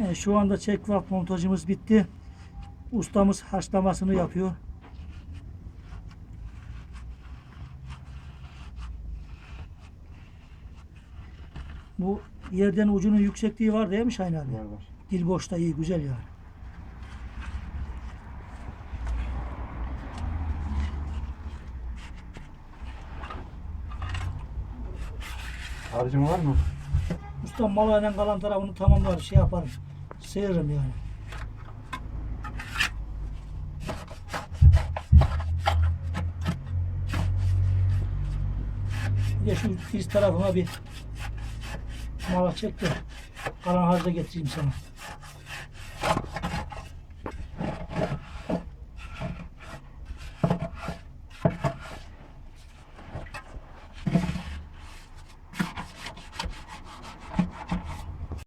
E, şu anda çekvap montajımız bitti. Ustamız haşlamasını yapıyor. Bu yerden ucunun yüksekliği var değil mi Şahin abi? Var var. Dil boşta iyi güzel yani. Harcım var mı? Ustam malayla kalan tarafını tamamlar şey yaparım. Sıyırırım yani. Bir de şu diz tarafına bir mala çek de kalan harca getireyim sana.